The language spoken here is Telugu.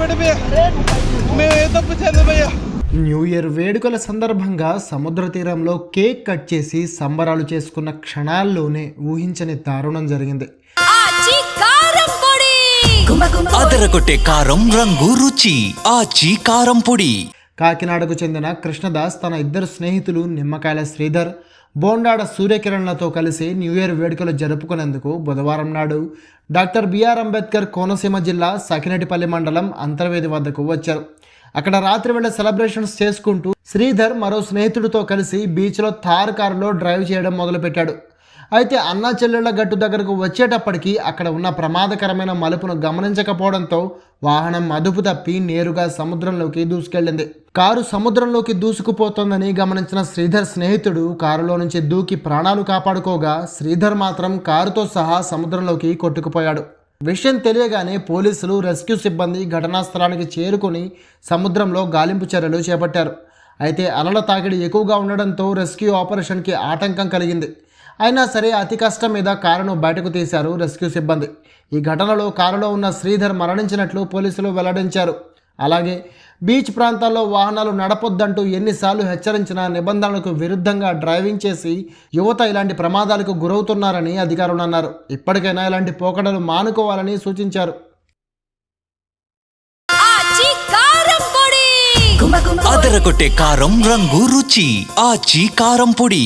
వదిలిపెట్టి భయ్యా మేము ఏ తప్పు చేయలేదు భయ్యా. న్యూ ఇయర్ వేడుకల సందర్భంగా సముద్ర తీరంలో కేక్ కట్ చేసి సంబరాలు చేసుకున్న క్షణాల్లోనే ఊహించని దారుణం జరిగింది. కారం రంగు రుచి. ఆచి కారం పొడి. కాకినాడకు చెందిన కృష్ణదాస్ తన ఇద్దరు స్నేహితులు నిమ్మకాయల శ్రీధర్ బోండాడ సూర్యకిరణ్లతో కలిసి న్యూ ఇయర్ వేడుకలు జరుపుకునేందుకు బుధవారం నాడు డాక్టర్ బిఆర్ అంబేద్కర్ కోనసీమ జిల్లా సకినటిపల్లి మండలం అంతర్వేది వద్దకు వచ్చారు. అక్కడ రాత్రి వేళ సెలబ్రేషన్స్ చేసుకుంటూ శ్రీధర్ మరో స్నేహితుడితో కలిసి బీచ్లో థార్ కారులో డ్రైవ్ చేయడం మొదలుపెట్టాడు. అయితే అన్నా చెల్లెళ్ళ గట్టు దగ్గరకు వచ్చేటప్పటికి అక్కడ ఉన్న ప్రమాదకరమైన మలుపును గమనించకపోవడంతో వాహనం అదుపు తప్పి నేరుగా సముద్రంలోకి దూసుకెళ్ళింది. కారు సముద్రంలోకి దూసుకుపోతోందని గమనించిన శ్రీధర్ స్నేహితుడు కారులో నుంచి దూకి ప్రాణాలు కాపాడుకోగా శ్రీధర్ మాత్రం కారుతో సహా సముద్రంలోకి కొట్టుకుపోయాడు. విషయం తెలియగానే పోలీసులు రెస్క్యూ సిబ్బంది ఘటనా స్థలానికి చేరుకుని సముద్రంలో గాలింపు చర్యలు చేపట్టారు. అయితే అలల తాకిడి ఎక్కువగా ఉండడంతో రెస్క్యూ ఆపరేషన్కి ఆటంకం కలిగింది. అయినా సరే అతి కష్టం మీద కారును బయటకు తీశారు రెస్క్యూ సిబ్బంది. ఈ ఘటనలో కారులో ఉన్న శ్రీధర్ మరణించినట్లు పోలీసులు వెల్లడించారు. అలాగే బీచ్ ప్రాంతాల్లో వాహనాలు నడపొద్దంటూ ఎన్నిసార్లు హెచ్చరించిన నిబంధనలకు విరుద్ధంగా డ్రైవింగ్ చేసి యువత ఇలాంటి ప్రమాదాలకు గురవుతున్నారని అధికారులు అన్నారు. ఇప్పటికైనా ఇలాంటి పోకడలు మానుకోవాలని సూచించారు. అదరగొట్టే కారం రంగు రుచి ఆచి కారం పొడి.